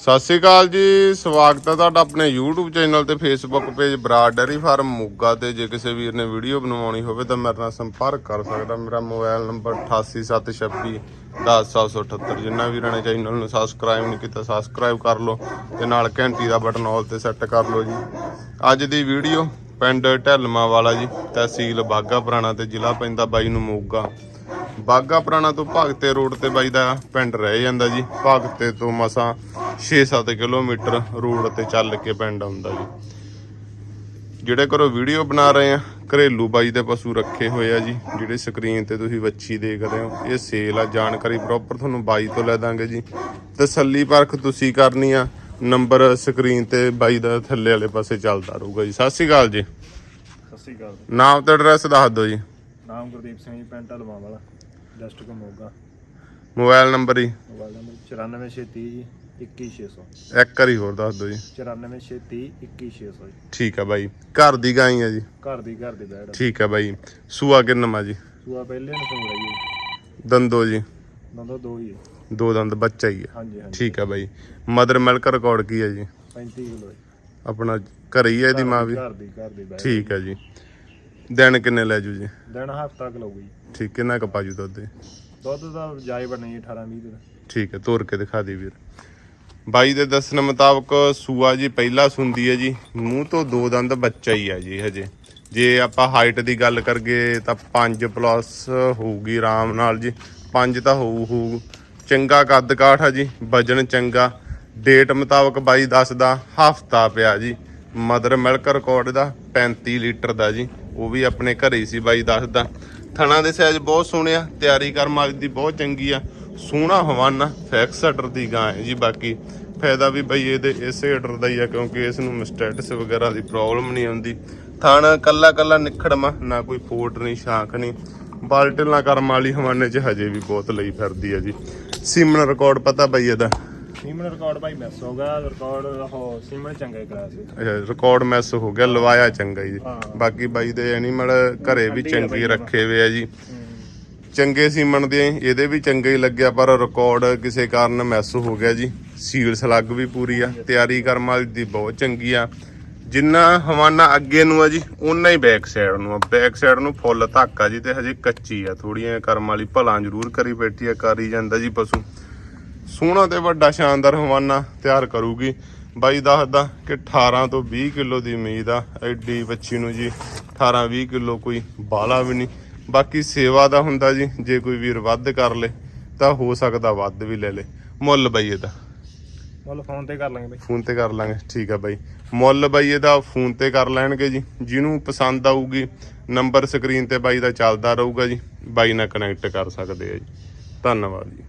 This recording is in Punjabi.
ਸਤਿ ਸ਼੍ਰੀ ਅਕਾਲ ਜੀ, ਸਵਾਗਤ ਹੈ ਤੁਹਾਡਾ ਆਪਣੇ YouTube ਚੈਨਲ ਤੇ Facebook page Brar dairy farm Moga ਤੇ। ਜੇ ਕਿਸੇ ਵੀਰ ਨੇ ਵੀਡੀਓ ਬਣਵਾਉਣੀ ਹੋਵੇ ਤਾਂ ਮੇਰੇ ਨਾਲ ਸੰਪਰਕ ਕਰ ਸਕਦਾ। ਮੇਰਾ ਮੋਬਾਈਲ ਨੰਬਰ 8876 10778 ਜਿੰਨਾ ਵੀਰਾਂ ਨੇ ਚੈਨਲ ਨੂੰ ਸਬਸਕ੍ਰਾਈਬ ਨਹੀਂ ਕੀਤਾ ਸਬਸਕ੍ਰਾਈਬ ਕਰ ਲਓ ਤੇ ਨਾਲ ਘੰਟੀ ਦਾ ਬਟਨ ਆਲ ਤੇ ਸੈੱਟ ਕਰ ਲਓ ਜੀ। ਅੱਜ ਦੀ ਵੀਡੀਓ ਪਿੰਡ ਢਲਮਾ ਵਾਲਾ ਜੀ, ਤਹਿਸੀਲ ਬਾਗਾ ਪੁਰਾਣਾ ਤੇ ਜ਼ਿਲ੍ਹਾ ਪੈਂਦਾ ਬਾਈ ਨੂੰ ਮੋਗਾ। ਬਾਗਾ ਪੁਰਾਣਾ ਤੋਂ ਭਗਤੇ ਰੋਡ ਤੇ ਬਾਈ ਦਾ ਪਿੰਡ ਰਹਿ ਜਾਂਦਾ ਜੀ। ਭਗਤੇ ਤੋਂ ਮਸਾਂ 6-7 ਕਿਲੋਮੀਟਰ ਰੋਡ ਤੇ ਚੱਲ ਕੇ ਪਿੰਡ ਆਉਂਦਾ ਜੀ। ਜਿਹੜੇ ਘਰੋਂ ਵੀਡੀਓ ਬਣਾ ਰਹੇ ਆ ਘਰੇਲੂ ਬਾਈ ਦੇ ਪਸ਼ੂ ਰੱਖੇ ਹੋਏ ਆ ਜੀ। ਜਿਹੜੇ ਸਕਰੀਨ ਤੇ ਤੁਸੀਂ ਵੱਛੀ ਦੇਖਦੇ ਹੋ ਇਹ ਸੇਲ ਆ ਜਾਣਕਾਰੀ ਪ੍ਰੋਪਰ ਤੁਹਾਨੂੰ ਬਾਈ ਤੋਂ ਲੈ ਦਾਂਗੇ ਜੀ। ਤਸੱਲੀ ਪਰਖ ਤੁਸੀਂ ਕਰਨੀ ਆ ਨੰਬਰ ਸਕਰੀਨ ਤੇ ਬਾਈ ਦਾ ਥੱਲੇ ਵਾਲੇ ਪਾਸੇ ਚੱਲਦਾ ਰਹੂਗਾ ਜੀ। ਸਤਿ ਸ਼੍ਰੀ ਅਕਾਲ ਜੀ। ਸਤਿ ਸ਼੍ਰੀ ਅਕਾਲ। ਨਾਮ ਤੇ ਐਡਰੈਸ ਦੱਸ ਦਿਓ ਜੀ। ਨਾਮ ਗੁਰਦੀਪ ਸਿੰਘ ਜੀ ਪਿੰਡ ਢਲਵਾਂ ਵਾਲਾ। ਡਿਸਟ੍ਰਿਕਟ ਮੋਗਾ। ਮੋਬਾਈਲ ਨੰਬਰ ਜੀ ਮੋਬਾਈਲ ਨੰਬਰ 94630 ਜੀ 21600 ਇੱਕ ਵਾਰੀ ਹੋਰ ਦੱਸ ਦਿਓ ਜੀ। 94630 21600 ਜੀ। ਠੀਕ ਆ ਬਾਈ। ਘਰ ਦੀ ਗਾਂ ਹੀ ਆ ਜੀ। ਘਰ ਦੀ ਘਰ ਦੀ ਬੈੜ ਠੀਕ ਆ ਬਾਈ। ਸੂਆ ਕਿੰਨਾ ਜੀ? ਸੂਆ ਪਹਿਲੇ ਨੂੰ ਸੁਣ ਰਹੀ ਹੈ ਦੰਦੋ ਜੀ ਦੋ ਹੀ ਹੈ ਦੋ ਦੰਦ ਬੱਚਾ ਹੀ ਆ। ਹਾਂਜੀ ਹਾਂਜੀ। ਠੀਕ ਆ ਬਾਈ। ਮਦਰ ਮਿਲਕ ਰਿਕਾਰਡ ਕੀ ਆ ਜੀ? 35 ਕਿਲੋ ਆਪਣਾ ਘਰੇ ਹੀ ਆ ਇਹਦੀ ਮਾਂ ਵੀ? ਘਰ ਦੀ ਘਰ ਦੀ ਬੈੜ ਠੀਕ ਆ ਜੀ। ਦਿਨ ਕਿੰਨੇ ਲੈ ਜੂ ਜੀ? ਦਿਨ ਹਫਤਾ ਕਿਲੋ ਗਈ ਠੀਕ ਕਿੰਨਾ ਕਪਾਜੂ ਦੁੱਧ ਇਹ? ਦੁੱਧ? ਦਾ ਜਾਈ ਬਣੀ 18 20 ਦਿਨ ਠੀਕ ਹੈ ਤੋਰ ਕੇ ਦਿਖਾ ਦੇ ਵੀਰ। ਬਾਈ ਦੇ ਦੱਸਣ ਮੁਤਾਬਕ ਸੂਆ ਜੀ ਪਹਿਲਾ ਸੁੰਦੀ ਹੈ ਜੀ ਮੂੰਹ ਤੋਂ ਦੋ ਦੰਦ ਬੱਚਾ ਹੀ ਆ ਜੀ ਹਜੇ। ਜੇ ਆਪਾਂ ਹਾਈਟ ਦੀ ਗੱਲ ਕਰਗੇ ਤਾਂ 5 ਪਲੱਸ ਹੋਊਗੀ ਆਰਾਮ ਨਾਲ ਜੀ। 5 ਤਾਂ ਹੋਊ ਹੋਊ। ਚੰਗਾ ਕੱਦ ਕਾਠ ਆ ਜੀ ਵਜਨ ਚੰਗਾ। ਡੇਟ ਮੁਤਾਬਕ ਬਾਈ ਦੱਸਦਾ ਹਫਤਾ ਪਿਆ ਜੀ। ਮਦਰ ਮਿਲਕ ਰਿਕਾਰਡ ਦਾ 35 ਲੀਟਰ ਦਾ ਜੀ। ਉਹ ਵੀ ਆਪਣੇ ਘਰੇ ਹੀ ਸੀ ਬਾਈ ਦੱਸਦਾ ਥਣਾ ਦੇ ਸਾਈਜ਼ ਬਹੁਤ ਸੋਹਣੇ ਆ, ਤਿਆਰੀ ਕਰਮ ਵਾਲੀ ਦੀ ਬਹੁਤ ਚੰਗੀ ਆ। ਸੋਹਣਾ ਹਵਾਨਾ ਫੈਕਸ ਆਰਡਰ ਦੀ ਗਾਂ ਹੈ ਜੀ ਬਾਕੀ। ਫਾਇਦਾ ਵੀ ਬਈ ਇਹਦੇ, ਇਸੇ ਆਰਡਰ ਦਾ ਹੀ ਆ, ਕਿਉਂਕਿ ਇਸ ਨੂੰ ਮਸਟੈਟਸ ਵਗੈਰਾ ਦੀ ਪ੍ਰੋਬਲਮ ਨਹੀਂ ਆਉਂਦੀ। ਥਣ ਕੱਲਾ ਕੱਲਾ ਨਿਖੜਮਾ ਨਾ ਕੋਈ ਫੋਟ ਨਹੀਂ, ਸ਼ਾਂਕ ਨਹੀਂ। ਬਾਲਟਲਾਂ ਨਾ ਕਰਮ ਵਾਲੀ ਹਵਾਨੇ 'ਚ ਹਜੇ ਵੀ ਬਹੁਤ ਲਈ ਫਿਰਦੀ ਆ ਜੀ। ਸਿਮਨ ਰਿਕਾਰਡ ਪਤਾ ਬਈ ਇਹਦਾ। ਸੀਮਨ ਰਿਕਾਰਡ ਭਾਈ ਮਿਸ ਹੋ ਗਿਆ ਰਿਕਾਰਡ ਉਹ ਸੀਮਨ ਚੰਗਾ ਕਰਾਇਆ ਸੀ। ਰਿਕਾਰਡ ਮੈਸ ਹੋ ਗਿਆ ਲਵਾਇਆ ਚੰਗਾ ਜੀ। ਬਾਕੀ ਬਾਈ ਦੇ ਐਨੀਮਲ ਘਰੇ ਵੀ ਚੰਗੀ ਰੱਖੇ ਹੋਏ ਆ ਜੀ। ਚੰਗੇ ਸੀਮਨ ਦੇ ਇਹਦੇ ਵੀ ਚੰਗੇ ਹੀ ਲੱਗਿਆ ਪਰ ਰਿਕਾਰਡ ਕਿਸੇ ਕਾਰਨ ਮਿਸ ਹੋ ਗਿਆ ਜੀ। ਸੀਲ ਸਲੱਗ ਵੀ ਪੂਰੀ ਆ ਤਿਆਰੀ ਕਰਮ ਵਾਲੀ ਦੀ ਬਹੁਤ ਚੰਗੀ ਆ। ਜਿੰਨਾ ਹਵਾਨਾ ਅੱਗੇ ਨੂੰ ਆ ਜੀ ਉਨਾ ਹੀ ਬੈਕ ਸਾਈਡ ਨੂੰ ਆ। ਬੈਕ ਸਾਈਡ ਨੂੰ ਫੁੱਲ ਧਾਕਾ ਜੀ ਤੇ ਹਜੇ ਕੱਚੀ ਆ। ਥੋੜੀਆਂ ਕਰਮ ਵਾਲੀ ਭਲਾਂ ਜ਼ਰੂਰ ਕਰੀ ਬੈਠੀ ਆ ਕਰੀ ਜਾਂਦਾ ਜੀ ਪਸ਼ੂ। ਸੋਹਣਾ ਤੇ ਵੱਡਾ ਸ਼ਾਨਦਾਰ ਹਵਾਨਾ ਤਿਆਰ ਕਰੂਗੀ। ਬਾਈ ਦੱਸਦਾ ਕਿ 18 ਤੋਂ 20 ਕਿਲੋ ਦੀ ਉਮੀਦ ਆ ਐਡੀ ਬੱਚੀ ਨੂੰ ਜੀ 18 20 ਕਿਲੋ ਕੋਈ ਬਾਲਾ ਵੀ ਨਹੀਂ। ਬਾਕੀ ਸੇਵਾ ਦਾ ਹੁੰਦਾ ਜੀ ਜੇ ਕੋਈ ਵੀਰ ਵੱਧ ਕਰ ਲੇ ਤਾਂ ਹੋ ਸਕਦਾ ਵੱਧ ਵੀ ਲੈ ਲੇ। ਮੁੱਲ ਬਾਈ ਇਹਦਾ। ਮੁੱਲ ਫੋਨ ਤੇ ਕਰ ਲਾਂਗੇ ਫੋਨ ਤੇ ਕਰ ਲਾਂਗੇ ਠੀਕ ਆ ਬਾਈ। ਮੁੱਲ ਬਾਈ ਇਹਦਾ ਫੋਨ ਤੇ ਕਰ ਲੈਣਗੇ ਜੀ। ਜਿਹਨੂੰ ਪਸੰਦ ਆਊਗੀ ਨੰਬਰ ਸਕਰੀਨ ਤੇ ਬਾਈ ਦਾ ਚੱਲਦਾ ਰਹੂਗਾ ਜੀ। ਬਾਈ ਨਾਲ ਕਨੈਕਟ ਕਰ ਸਕਦੇ ਆ ਜੀ। ਧੰਨਵਾਦ ਜੀ।